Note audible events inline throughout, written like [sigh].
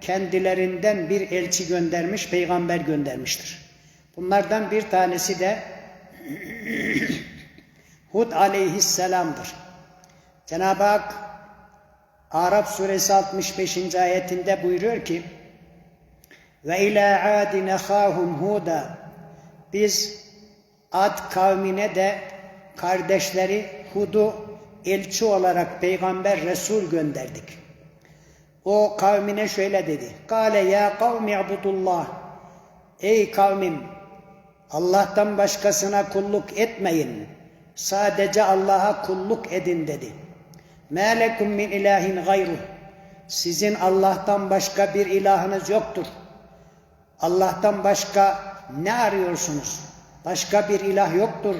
kendilerinden bir elçi göndermiş, peygamber göndermiştir. Bunlardan bir tanesi de [clears throat] Hud aleyhisselamdır. Cenab-ı Hak Arap suresi 65. ayetinde buyuruyor ki ve ila adin ahahum huda biz Ad kavmine de kardeşleri Hud'u elçi olarak peygamber Resul gönderdik. O kavmine şöyle dedi. Kale ya kavmi ibudullah. Ey kavmim Allah'tan başkasına kulluk etmeyin. Sadece Allah'a kulluk edin dedi. Mâ lekum min ilahin gayruh. Sizin Allah'tan başka bir ilahınız yoktur. Allah'tan başka ne arıyorsunuz? Başka bir ilah yoktur.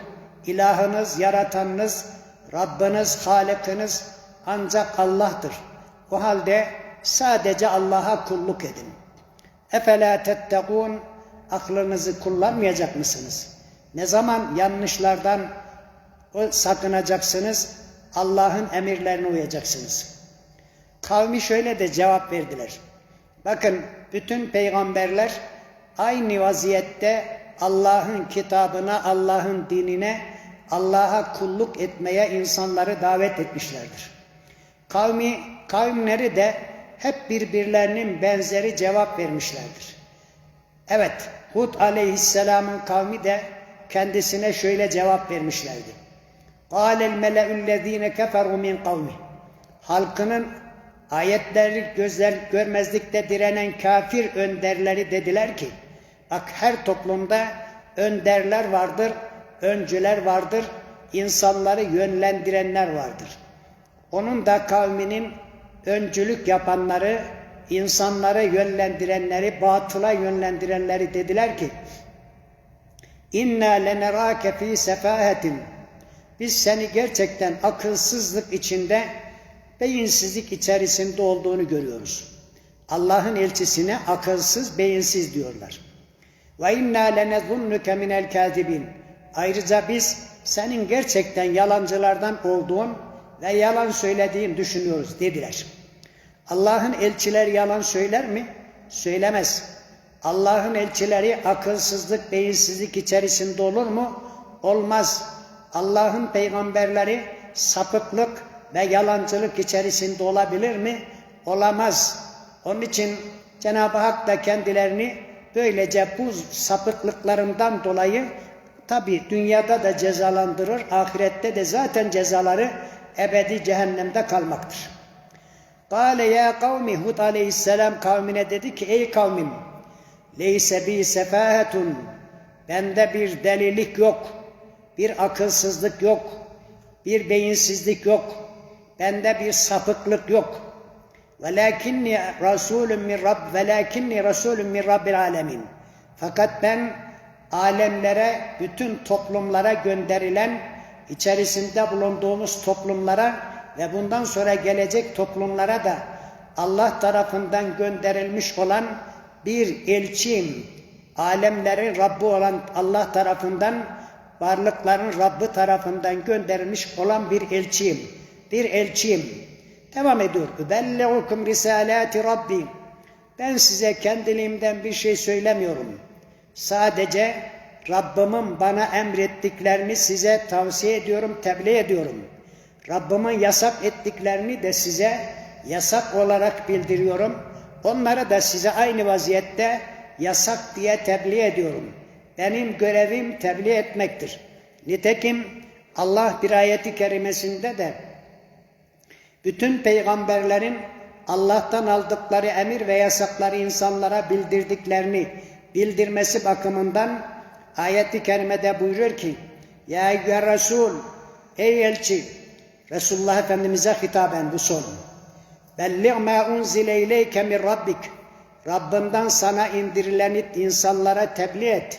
İlahınız, yaratanınız, Rabbiniz, Halikiniz ancak Allah'tır. O halde sadece Allah'a kulluk edin. Efela tettegûn aklınızı kullanmayacak mısınız? Ne zaman yanlışlardan sakınacaksınız? Allah'ın emirlerine uyacaksınız. Kavmi şöyle de cevap verdiler. Bakın bütün peygamberler aynı vaziyette Allah'ın kitabına, Allah'ın dinine, Allah'a kulluk etmeye insanları davet etmişlerdir. Kavmi, kavimleri de hep birbirlerinin benzeri cevap vermişlerdir. Evet, Hud aleyhisselamın kavmi de kendisine şöyle cevap vermişlerdi. قَالَ الْمَلَأُ الَّذ۪ينَ كَفَرُوا مِنْ قَوْمِهِ Halkının ayetleri gözler görmezlikte direnen kafir önderleri dediler ki, bak her toplumda önderler vardır, öncüler vardır, insanları yönlendirenler vardır. Onun da kavminin öncülük yapanları, insanları yönlendirenleri, batıla yönlendirenleri dediler ki, İnna lenerake fi sefahetin. Biz seni gerçekten akılsızlık içinde, beyinsizlik içerisinde olduğunu görüyoruz. Allah'ın elçisine akılsız, beyinsiz diyorlar. Ve inna lenezunnuke minel kazibin. Ayrıca biz senin gerçekten yalancılardan olduğun ve yalan söylediğin düşünüyoruz dediler. Allah'ın elçileri yalan söyler mi? Söylemez. Allah'ın elçileri akılsızlık, beyinsizlik içerisinde olur mu? Olmaz. Allah'ın peygamberleri sapıklık ve yalancılık içerisinde olabilir mi? Olamaz. Onun için Cenab-ı Hak da kendilerini böylece bu sapıklıklarından dolayı tabi dünyada da cezalandırır, ahirette de zaten cezaları ebedi cehennemde kalmaktır. Kale ya kavmi Hud aleyhisselam kavmine dedi ki ey kavmim leyse bi sefahetun bende bir delilik yok, bir akılsızlık yok, bir beyinsizlik yok, bende bir sapıklık yok. Velakinni rasulun min Rabb velakinni rasulun min Rabbil alemin. Fakat ben alemlere, bütün toplumlara gönderilen, içerisinde bulunduğumuz toplumlara ve bundan sonra gelecek toplumlara da Allah tarafından gönderilmiş olan bir elçiyim. Alemlerin Rabbi olan Allah tarafından, varlıkların Rabbi tarafından gönderilmiş olan bir elçiyim. Bir elçiyim. Devam ediyor. Belle'ukum risalati Rabbi. Ben size kendiliğimden bir şey söylemiyorum. Sadece Rabbimin bana emrettiklerini size tavsiye ediyorum, tebliğ ediyorum. Rabbimin yasak ettiklerini de size yasak olarak bildiriyorum. Onları da size aynı vaziyette yasak diye tebliğ ediyorum. Benim görevim tebliğ etmektir. Nitekim Allah bir ayeti kerimesinde de bütün peygamberlerin Allah'tan aldıkları emir ve yasakları insanlara bildirdiklerini bildirmesi bakımından ayeti kerimede buyuruyor ki Ya eyyühe Resul Ey elçi Resulullah Efendimiz'e hitaben bu son Belliğ ma unzile ileyke min Rabbik Rabbinden sana indirileni insanlara tebliğ et.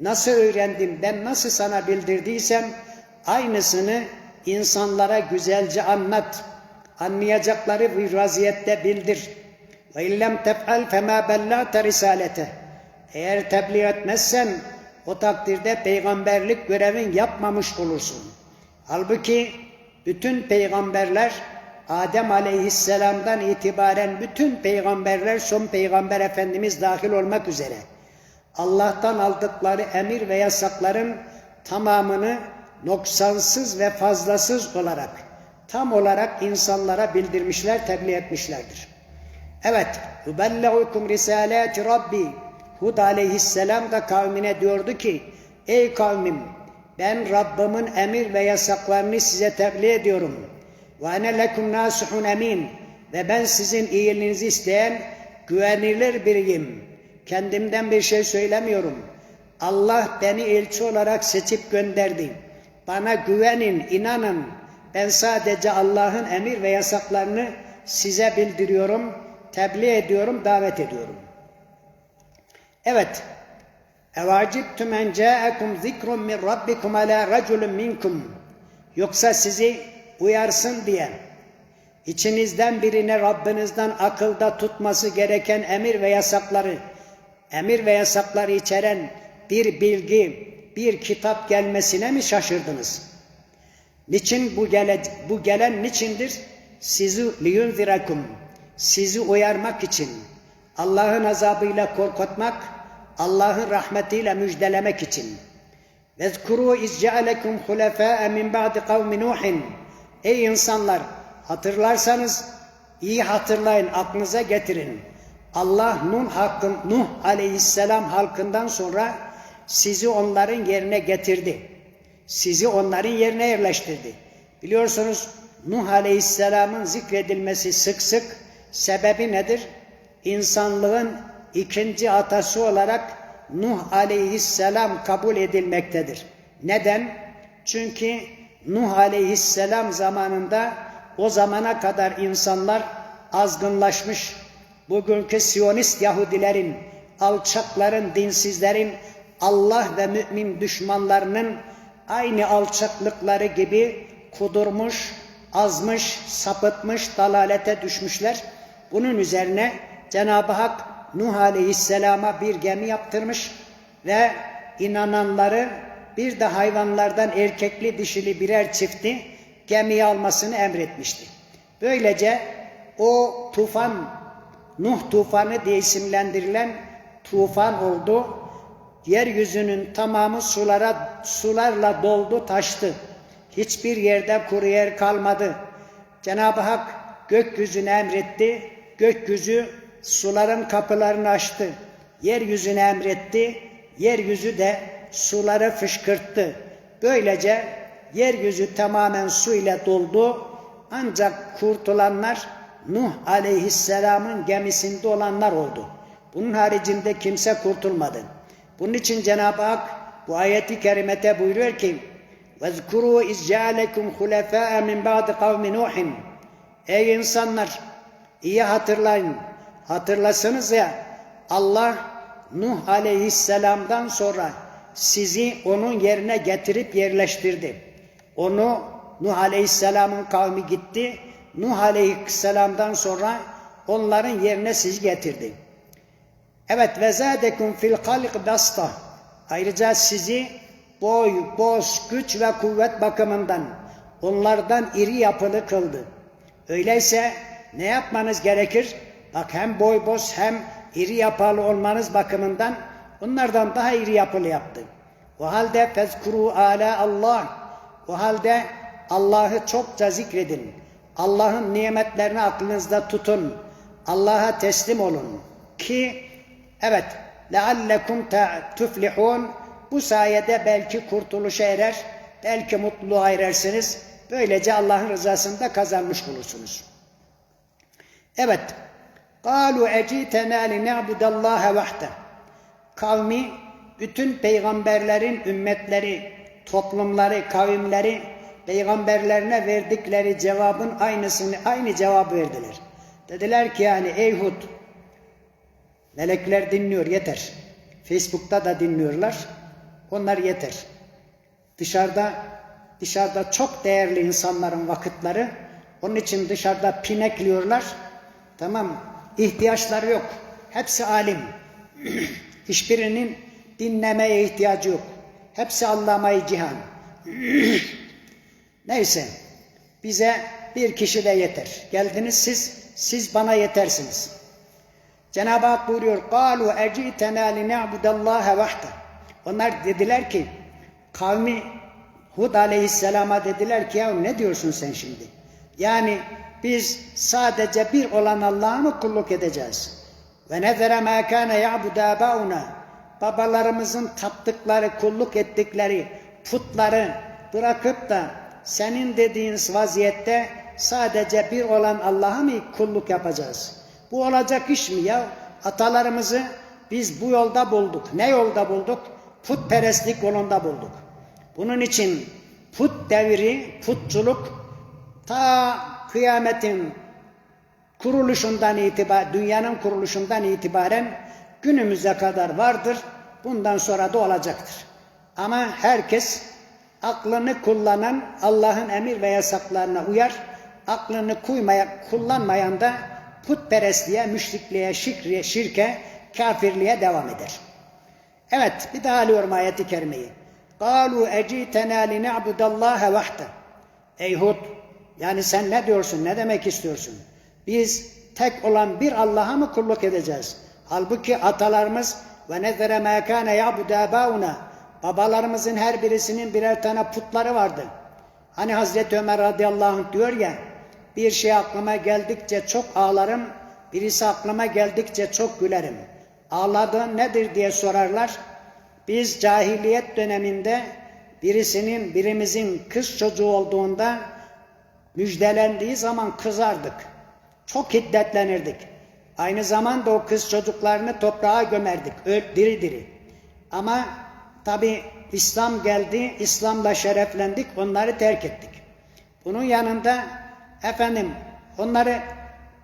Nasıl öğrendim ben nasıl sana bildirdiysem aynısını insanlara güzelce anlat. Anlayacakları bir vaziyette bildir. Ve illem tef'al fema bellâte risalete. Eğer tebliğ etmezsen o takdirde peygamberlik görevin yapmamış olursun. Halbuki bütün peygamberler Adem aleyhisselamdan itibaren bütün peygamberler son peygamber efendimiz dahil olmak üzere Allah'tan aldıkları emir ve yasakların tamamını noksansız ve fazlasız olarak tam olarak insanlara bildirmişler, tebliğ etmişlerdir. Evet, "Ubelle'ukum risalati Rabbi." Hud aleyhisselam da kavmine diyordu ki, ey kavmim ben Rabbimin emir ve yasaklarını size tebliğ ediyorum. Ve ene lekum nasihun emin ve ben sizin iyiliğinizi isteyen güvenilir biriyim. Kendimden bir şey söylemiyorum. Allah beni elçi olarak seçip gönderdi. Bana güvenin, inanın. Ben sadece Allah'ın emir ve yasaklarını size bildiriyorum, tebliğ ediyorum, davet ediyorum. Evet. Evacibtum en ca'akum zikrun min rabbikum ala raculun minkum. Yoksa sizi uyarsın diye içinizden birine Rabbinizden akılda tutması gereken emir ve yasakları, emir ve yasakları içeren bir bilgi, bir kitap gelmesine mi şaşırdınız? Niçin bu, gele, bu gelen niçindir? Sizi liyunzirakum, sizi uyarmak için, Allah'ın azabıyla korkutmak, Allah'ın rahmetiyle müjdelemek için. Vezkuru iz cealekum hulefâe min ba'di kavmi Nuhin. Ey insanlar hatırlarsanız iyi hatırlayın aklınıza getirin. Allah Nuh, hakkın, Nuh aleyhisselam halkından sonra sizi onların yerine getirdi. Sizi onların yerine yerleştirdi. Biliyorsunuz Nuh aleyhisselamın zikredilmesi sık sık sebebi nedir? İnsanlığın ikinci atası olarak Nuh aleyhisselam kabul edilmektedir. Neden? Çünkü Nuh aleyhisselam zamanında o zamana kadar insanlar azgınlaşmış. Bugünkü Siyonist Yahudilerin, alçakların, dinsizlerin, Allah ve mümin düşmanlarının aynı alçaklıkları gibi kudurmuş, azmış, sapıtmış, dalalete düşmüşler. Bunun üzerine Cenab-ı Hak Nuh Aleyhisselam'a bir gemi yaptırmış ve inananları bir de hayvanlardan erkekli dişili birer çifti gemiye almasını emretmişti. Böylece o tufan, Nuh tufanı diye isimlendirilen tufan oldu. Yeryüzünün tamamı sulara sularla doldu, taştı. Hiçbir yerde kuru yer kalmadı. Cenab-ı Hak gökyüzüne emretti. Gökyüzü suların kapılarını açtı. Yeryüzüne emretti. Yeryüzü de suları fışkırttı. Böylece yeryüzü tamamen su ile doldu. Ancak kurtulanlar Nuh aleyhisselamın gemisinde olanlar oldu. Bunun haricinde kimse kurtulmadı. Bunun için Cenab-ı Hak bu ayeti kerimete buyuruyor ki وَذْكُرُوا اِذْ جَعَلَكُمْ خُلَفَاءَ مِنْ بَعْدِ قَوْمِ نُوحٍ Ey insanlar! iyi hatırlayın. Hatırlasınız ya Allah Nuh aleyhisselamdan sonra sizi onun yerine getirip yerleştirdi. Onu Nuh aleyhisselamın kavmi gitti. Nuh aleyhisselamdan sonra onların yerine sizi getirdi. Evet ve zadekum fil halq basta. Ayrıca sizi boy, boz, güç ve kuvvet bakımından onlardan iri yapılı kıldı. Öyleyse ne yapmanız gerekir? Bak hem boy boz hem iri yapılı olmanız bakımından onlardan daha iri yapılı yaptı. O halde fezkuru ala Allah. O halde Allah'ı çokça zikredin. Allah'ın nimetlerini aklınızda tutun. Allah'a teslim olun. Ki evet leallekum tuflihun bu sayede belki kurtuluşa erer, belki mutluluğa erersiniz. Böylece Allah'ın rızasını da kazanmış bulursunuz. Evet. قَالُوا اَجِيتَنَا لِنَعْبُدَ اللّٰهَ وَحْدَ Kavmi, bütün peygamberlerin ümmetleri, toplumları, kavimleri, peygamberlerine verdikleri cevabın aynısını, aynı cevap verdiler. Dediler ki yani ey Hud, melekler dinliyor yeter. Facebook'ta da dinliyorlar. Onlar yeter. Dışarıda dışarıda çok değerli insanların vakitleri onun için dışarıda pinekliyorlar. Tamam ihtiyaçları yok. Hepsi alim. [clears throat] Hiçbirinin dinlemeye ihtiyacı yok. Hepsi anlamayı cihan. [clears throat] Neyse bize bir kişi de yeter. Geldiniz siz, siz bana yetersiniz. Cenab-ı Hak buyuruyor, قَالُوا اَجِئْتَنَا لِنَعْبُدَ اللّٰهَ وَحْدَ Onlar dediler ki, kavmi Hud aleyhisselama dediler ki, ya ne diyorsun sen şimdi? Yani biz sadece bir olan Allah'a mı kulluk edeceğiz? Ve nezere ma kana ya'budu abauna. Babalarımızın taptıkları, kulluk ettikleri putları bırakıp da senin dediğin vaziyette sadece bir olan Allah'a mı kulluk yapacağız? Bu olacak iş mi ya? Atalarımızı biz bu yolda bulduk. Ne yolda bulduk? Putperestlik yolunda bulduk. Bunun için put devri, putçuluk ta kıyametin kuruluşundan itibaren, dünyanın kuruluşundan itibaren günümüze kadar vardır. Bundan sonra da olacaktır. Ama herkes aklını kullanan Allah'ın emir ve yasaklarına uyar. Aklını kuymaya, kullanmayan da putperestliğe, müşrikliğe, şirke, şirke, kafirliğe devam eder. Evet, bir daha alıyorum ayeti kerimeyi. قَالُوا اَجِيتَنَا لِنَعْبُدَ اللّٰهَ وَحْدَ Ey Hud, yani sen ne diyorsun, ne demek istiyorsun? Biz tek olan bir Allah'a mı kulluk edeceğiz? Halbuki atalarımız ve nezere mâ kâne ya'budu âbâuna babalarımızın her birisinin birer tane putları vardı. Hani Hazreti Ömer radıyallahu anh diyor ya bir şey aklıma geldikçe çok ağlarım, birisi aklıma geldikçe çok gülerim. Ağladığın nedir diye sorarlar. Biz cahiliyet döneminde birisinin, birimizin kız çocuğu olduğunda müjdelendiği zaman kızardık. Çok hiddetlenirdik. Aynı zamanda o kız çocuklarını toprağa gömerdik. Öl, diri diri. Ama tabi İslam geldi, İslam'la şereflendik, onları terk ettik. Bunun yanında efendim onları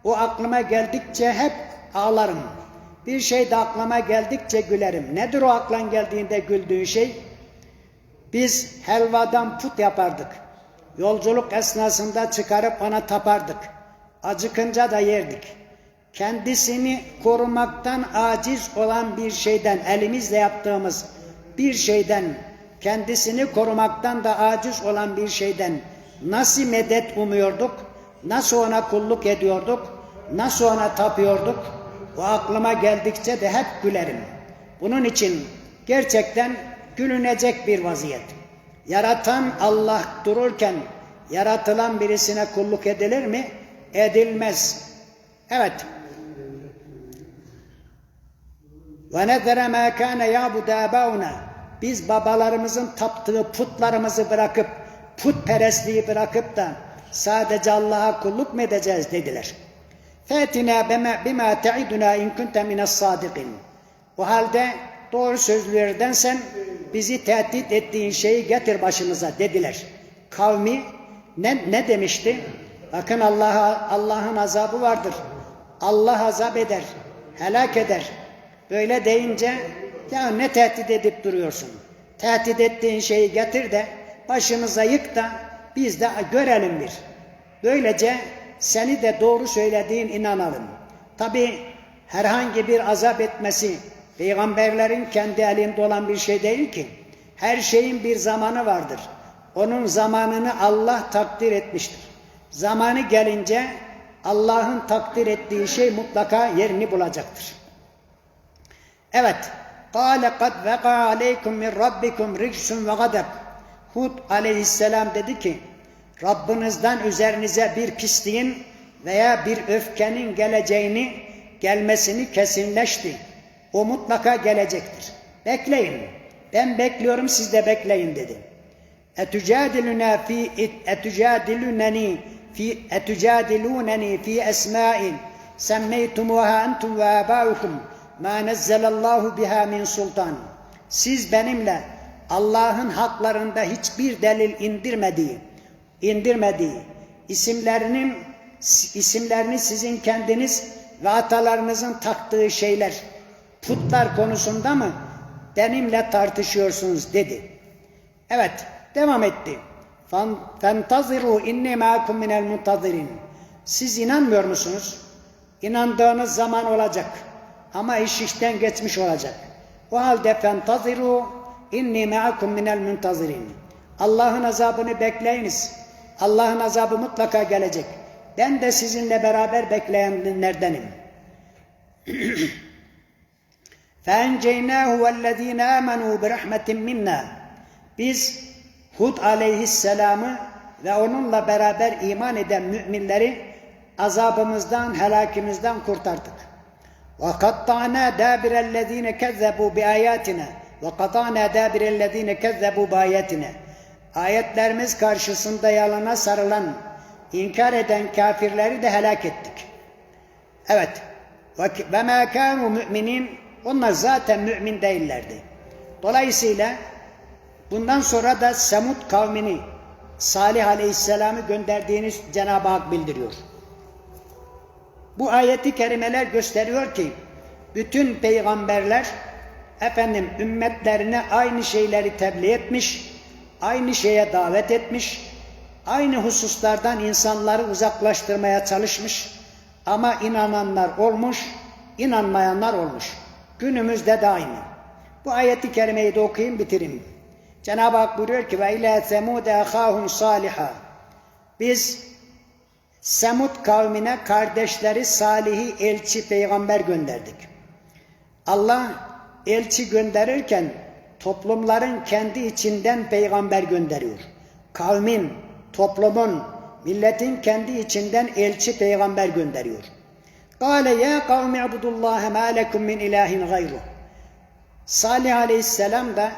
o aklıma geldikçe hep ağlarım. Bir şey de aklıma geldikçe gülerim. Nedir o aklan geldiğinde güldüğün şey? Biz helvadan put yapardık. Yolculuk esnasında çıkarıp ona tapardık. Acıkınca da yerdik. Kendisini korumaktan aciz olan bir şeyden, elimizle yaptığımız bir şeyden, kendisini korumaktan da aciz olan bir şeyden nasıl medet umuyorduk, nasıl ona kulluk ediyorduk, nasıl ona tapıyorduk, o aklıma geldikçe de hep gülerim. Bunun için gerçekten gülünecek bir vaziyet. Yaratan Allah dururken yaratılan birisine kulluk edilir mi? Edilmez. Evet. Ve nezere mâ kâne yâbudu âbâuna. Biz babalarımızın taptığı putlarımızı bırakıp, putperestliği bırakıp da sadece Allah'a kulluk mu edeceğiz dediler. Fâtinâ bimâ te'idunâ in kunte mines sâdikin. O halde doğru sözlülerdensen bizi tehdit ettiğin şeyi getir başımıza dediler. Kavmi ne, ne demişti? Bakın Allah'a Allah'ın azabı vardır. Allah azap eder, helak eder. Böyle deyince ya ne tehdit edip duruyorsun? Tehdit ettiğin şeyi getir de başımıza yık da biz de görelim bir. Böylece seni de doğru söylediğin inanalım. Tabi herhangi bir azap etmesi peygamberlerin kendi elinde olan bir şey değil ki. Her şeyin bir zamanı vardır. Onun zamanını Allah takdir etmiştir. Zamanı gelince Allah'ın takdir ettiği şey mutlaka yerini bulacaktır. Evet. قَالَ قَدْ وَقَعَ عَلَيْكُمْ مِنْ رَبِّكُمْ رِجْسٌ وَغَدَبٌ Hud aleyhisselam dedi ki Rabbinizden üzerinize bir pisliğin veya bir öfkenin geleceğini, gelmesini kesinleşti. O mutlaka gelecektir. Bekleyin. Ben bekliyorum siz de bekleyin dedi. Etücadiluna fi etücadilunani fi etücadilunani fi esma'in semmeytumuha entum ve abaukum ma nezzelallahu biha min sultan. Siz benimle Allah'ın haklarında hiçbir delil indirmediği, indirmediği isimlerinin isimlerini sizin kendiniz ve atalarınızın taktığı şeyler putlar konusunda mı benimle tartışıyorsunuz dedi. Evet devam etti. Fentaziru inni ma'akum minel muntazirin. Siz inanmıyor musunuz? İnandığınız zaman olacak. Ama iş işten geçmiş olacak. O halde fentaziru inni ma'akum minel muntazirin. Allah'ın azabını bekleyiniz. Allah'ın azabı mutlaka gelecek. Ben de sizinle beraber bekleyenlerdenim. [clears throat] فَاَنْجَيْنَاهُ وَالَّذ۪ينَ آمَنُوا بِرَحْمَةٍ مِنَّا Biz Hud aleyhisselamı ve onunla beraber iman eden müminleri azabımızdan, helakimizden kurtardık. وَقَطَّعْنَا دَابِرَ الَّذ۪ينَ كَذَّبُوا بِآيَاتِنَا وَقَطَعْنَا دَابِرَ الَّذ۪ينَ كَذَّبُوا بِآيَاتِنَا Ayetlerimiz karşısında yalana sarılan, inkar eden kafirleri de helak ettik. Evet. Ve mâ kânû müminin onlar zaten mümin değillerdi. Dolayısıyla bundan sonra da Semud kavmini Salih Aleyhisselam'ı gönderdiğini Cenab-ı Hak bildiriyor. Bu ayeti kerimeler gösteriyor ki bütün peygamberler efendim ümmetlerine aynı şeyleri tebliğ etmiş, aynı şeye davet etmiş, aynı hususlardan insanları uzaklaştırmaya çalışmış ama inananlar olmuş, inanmayanlar olmuş. Günümüzde de aynı. Bu ayeti kerimeyi de okuyayım bitireyim. Cenab-ı Hak buyuruyor ki ve ila semude ahahum saliha. Biz Semud kavmine kardeşleri Salih'i elçi peygamber gönderdik. Allah elçi gönderirken toplumların kendi içinden peygamber gönderiyor. Kavmin, toplumun, milletin kendi içinden elçi peygamber gönderiyor. Kale ya kavmi abudullaha ma lekum min ilahin gayru. Salih aleyhisselam da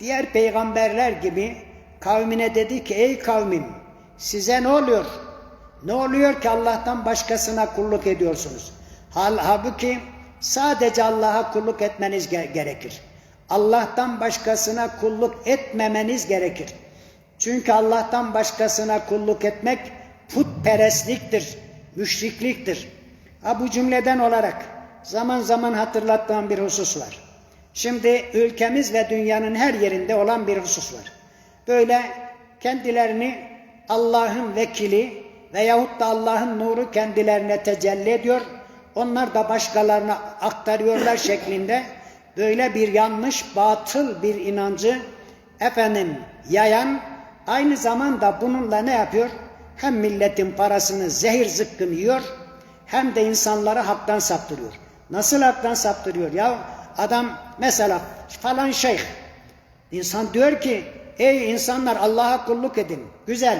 diğer peygamberler gibi kavmine dedi ki ey kavmim size ne oluyor? Ne oluyor ki Allah'tan başkasına kulluk ediyorsunuz? Hal, halbuki sadece Allah'a kulluk etmeniz gerekir. Allah'tan başkasına kulluk etmemeniz gerekir. Çünkü Allah'tan başkasına kulluk etmek putperestliktir, müşrikliktir. Ha bu cümleden olarak zaman zaman hatırlattığım bir husus var. Şimdi ülkemiz ve dünyanın her yerinde olan bir husus var. Böyle kendilerini Allah'ın vekili veyahut da Allah'ın nuru kendilerine tecelli ediyor. Onlar da başkalarına aktarıyorlar şeklinde böyle bir yanlış, batıl bir inancı efendim yayan aynı zamanda bununla ne yapıyor? Hem milletin parasını zehir zıkkım yiyor hem de insanları haktan saptırıyor. Nasıl haktan saptırıyor ya? Adam mesela falan şeyh insan diyor ki ey insanlar Allah'a kulluk edin. Güzel.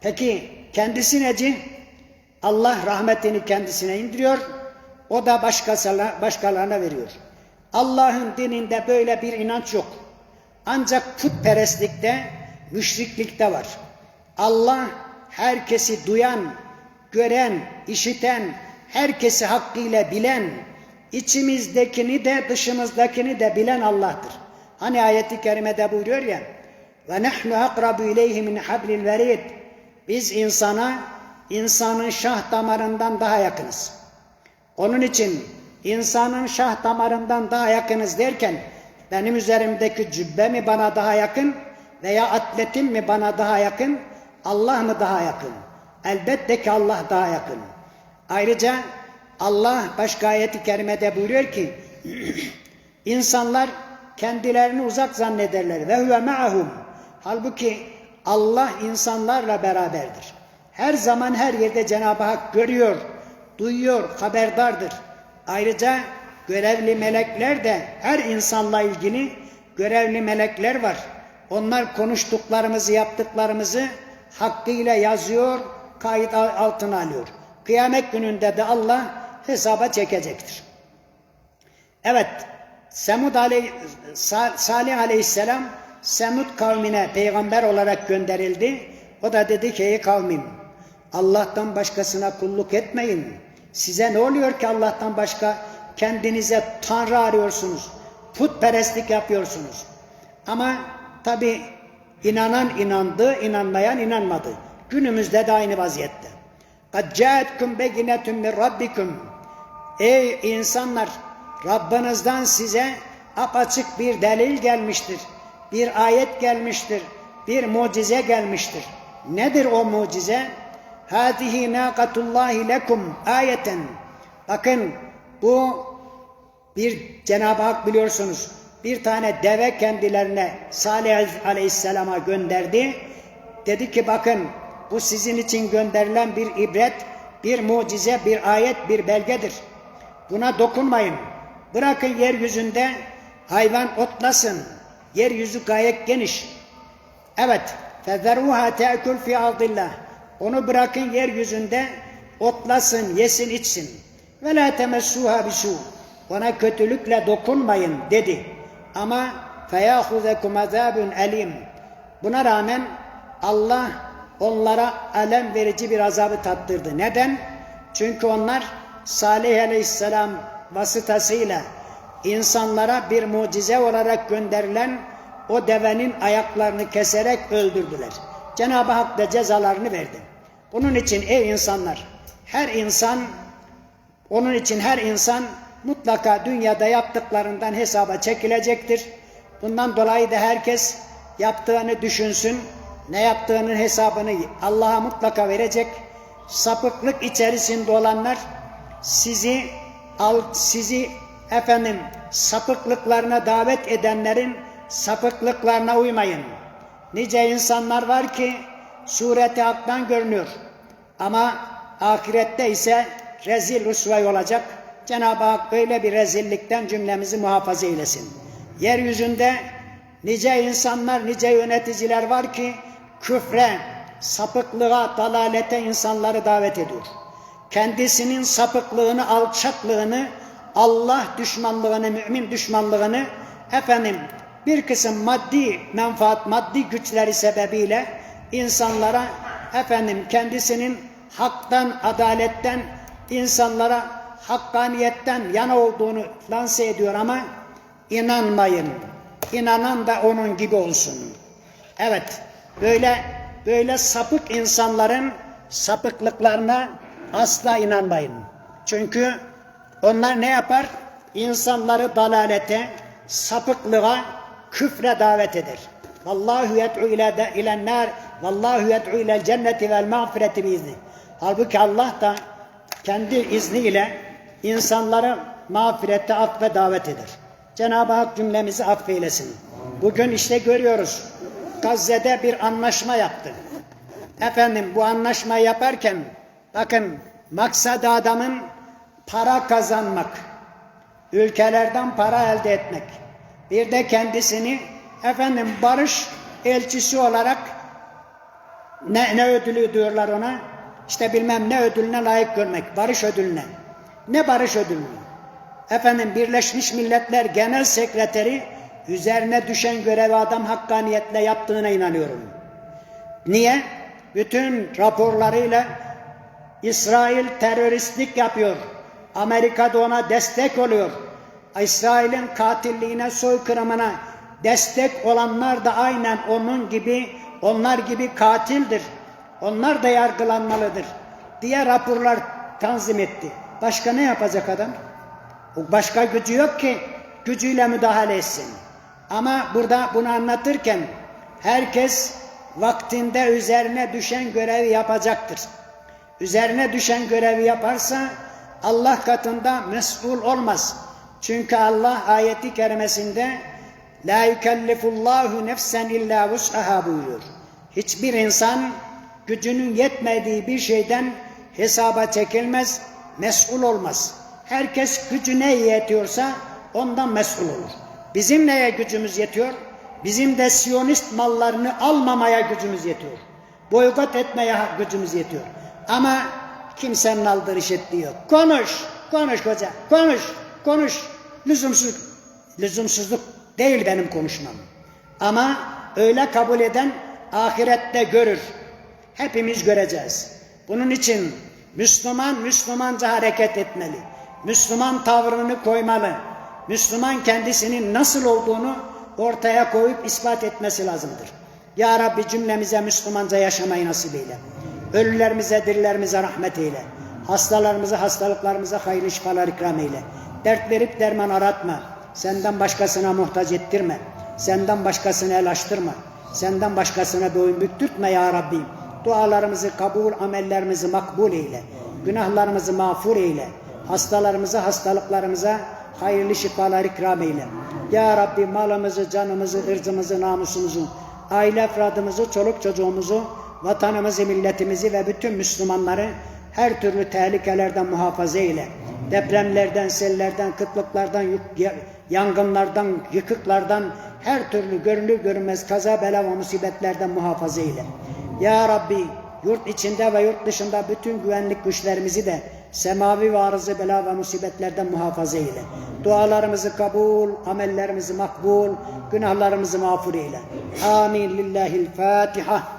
Peki kendisi neci? Allah rahmetini kendisine indiriyor. O da başkalarına veriyor. Allah'ın dininde böyle bir inanç yok. Ancak putperestlikte, müşriklikte var. Allah herkesi duyan, gören, işiten, herkesi hakkıyla bilen, içimizdekini de dışımızdakini de bilen Allah'tır. Hani ayeti kerimede buyuruyor ya ve nahnu akrabu ileyhi min hablil verid. Biz insana insanın şah damarından daha yakınız. Onun için insanın şah damarından daha yakınız derken benim üzerimdeki cübbe mi bana daha yakın veya atletim mi bana daha yakın Allah mı daha yakın? Elbette ki Allah daha yakın. Ayrıca Allah başka ayeti kerimede buyuruyor ki [clears throat] insanlar kendilerini uzak zannederler ve huve ma'hum. Halbuki Allah insanlarla beraberdir. Her zaman her yerde Cenab-ı Hak görüyor, duyuyor, haberdardır. Ayrıca görevli melekler de her insanla ilgili görevli melekler var. Onlar konuştuklarımızı, yaptıklarımızı hakkıyla yazıyor, kayıt altına alıyor. Kıyamet gününde de Allah hesaba çekecektir. Evet, Semud aleyh, Salih aleyhisselam Semud kavmine peygamber olarak gönderildi. O da dedi ki ey kavmim Allah'tan başkasına kulluk etmeyin. Size ne oluyor ki Allah'tan başka kendinize tanrı arıyorsunuz. Putperestlik yapıyorsunuz. Ama tabi inanan inandı, inanmayan inanmadı. Günümüzde de aynı vaziyette. قَدْ جَاءَتْكُمْ بَيِّنَةٌ مِنْ رَبِّكُمْ Ey insanlar! Rabbinizden size apaçık bir delil gelmiştir. Bir ayet gelmiştir. Bir mucize gelmiştir. Nedir o mucize? Hadihi naqatullahi lekum ayeten. Bakın bu bir Cenab-ı Hak biliyorsunuz bir tane deve kendilerine Salih Aleyhisselam'a gönderdi. Dedi ki bakın Bu sizin için gönderilen bir ibret, bir mucize, bir ayet, bir belgedir. Buna dokunmayın. Bırakın yeryüzünde hayvan otlasın. Yeryüzü gayet geniş. Evet. فَذَرُوهَا تَأْكُلْ فِي عَرْضِ اللّٰهِ Onu bırakın yeryüzünde otlasın, yesin, içsin. وَلَا تَمَسُّوهَا بِسُوءٍ Ona kötülükle dokunmayın dedi. Ama فَيَاخُذَكُمْ عَذَابٌ اَلِيمٌ Buna rağmen Allah onlara alem verici bir azabı tattırdı. Neden? Çünkü onlar Salih Aleyhisselam vasıtasıyla insanlara bir mucize olarak gönderilen o devenin ayaklarını keserek öldürdüler. Cenab-ı Hak da cezalarını verdi. Bunun için ey insanlar, her insan, onun için her insan mutlaka dünyada yaptıklarından hesaba çekilecektir. Bundan dolayı da herkes yaptığını düşünsün, ne yaptığının hesabını Allah'a mutlaka verecek. Sapıklık içerisinde olanlar sizi al, sizi efendim sapıklıklarına davet edenlerin sapıklıklarına uymayın. Nice insanlar var ki sureti haktan görünüyor. Ama ahirette ise rezil rüsvay olacak. Cenab-ı Hak böyle bir rezillikten cümlemizi muhafaza eylesin. Yeryüzünde nice insanlar, nice yöneticiler var ki küfre, sapıklığa, dalalete insanları davet ediyor. Kendisinin sapıklığını, alçaklığını, Allah düşmanlığını, mümin düşmanlığını efendim bir kısım maddi menfaat, maddi güçleri sebebiyle insanlara efendim kendisinin haktan, adaletten, insanlara hakkaniyetten yana olduğunu lanse ediyor ama inanmayın. İnanan da onun gibi olsun. Evet, böyle böyle sapık insanların sapıklıklarına asla inanmayın. Çünkü onlar ne yapar? İnsanları dalalete, sapıklığa, küfre davet eder. Vallahu yed'u ila ilen nar, vallahu yed'u ila'l cenneti vel mağfireti biizni. Halbuki Allah da kendi izniyle insanları mağfirette affe davet eder. Cenab-ı Hak cümlemizi affeylesin. Bugün işte görüyoruz. Gazze'de bir anlaşma yaptı. Efendim bu anlaşma yaparken bakın maksadı adamın para kazanmak, ülkelerden para elde etmek. Bir de kendisini efendim barış elçisi olarak ne, ne ödülü diyorlar ona? İşte bilmem ne ödülüne layık görmek. Barış ödülüne. Ne barış ödülü? Efendim Birleşmiş Milletler Genel Sekreteri üzerine düşen görevi adam hakkaniyetle yaptığına inanıyorum. Niye? Bütün raporlarıyla İsrail teröristlik yapıyor. Amerika da ona destek oluyor. İsrail'in katilliğine, soykırımına destek olanlar da aynen onun gibi, onlar gibi katildir. Onlar da yargılanmalıdır diye raporlar tanzim etti. Başka ne yapacak adam? Başka gücü yok ki gücüyle müdahale etsin. Ama burada bunu anlatırken herkes vaktinde üzerine düşen görevi yapacaktır. Üzerine düşen görevi yaparsa Allah katında mesul olmaz. Çünkü Allah ayeti kerimesinde La yükellifullahu nefsen illa vus'aha buyuruyor. Hiçbir insan gücünün yetmediği bir şeyden hesaba çekilmez, mesul olmaz. Herkes gücüne yetiyorsa ondan mesul olur. Bizim neye gücümüz yetiyor? Bizim de Siyonist mallarını almamaya gücümüz yetiyor. Boykot etmeye gücümüz yetiyor. Ama kimsenin aldırış ettiği yok. Konuş, konuş hoca, konuş, konuş. Lüzumsuz, lüzumsuzluk değil benim konuşmam. Ama öyle kabul eden ahirette görür. Hepimiz göreceğiz. Bunun için Müslüman Müslümanca hareket etmeli. Müslüman tavrını koymalı. Müslüman kendisinin nasıl olduğunu ortaya koyup ispat etmesi lazımdır. Ya Rabbi cümlemize Müslümanca yaşamayı nasip eyle. Ölülerimize, dirilerimize rahmet eyle. Hastalarımıza, hastalıklarımıza hayırlı şifalar ikram eyle. Dert verip derman aratma. Senden başkasına muhtaç ettirme. Senden başkasına el açtırma. Senden başkasına boyun büktürtme ya Rabbi. Dualarımızı kabul, amellerimizi makbul eyle. Günahlarımızı mağfur eyle. Hastalarımıza, hastalıklarımıza hayırlı şifalar ikram eyle. Ya Rabbi malımızı, canımızı, ırzımızı, namusumuzu, aile efradımızı, çoluk çocuğumuzu vatanımızı, milletimizi ve bütün Müslümanları her türlü tehlikelerden muhafaza eyle. Depremlerden, sellerden, kıtlıklardan, yangınlardan, yıkıklardan, her türlü görünür görünmez kaza, bela ve musibetlerden muhafaza eyle. Ya Rabbi, yurt içinde ve yurt dışında bütün güvenlik güçlerimizi de semavi ve bela ve musibetlerden muhafaza eyle. Dualarımızı kabul, amellerimizi makbul, günahlarımızı mağfur eyle. Amin. Lillahil Fatiha.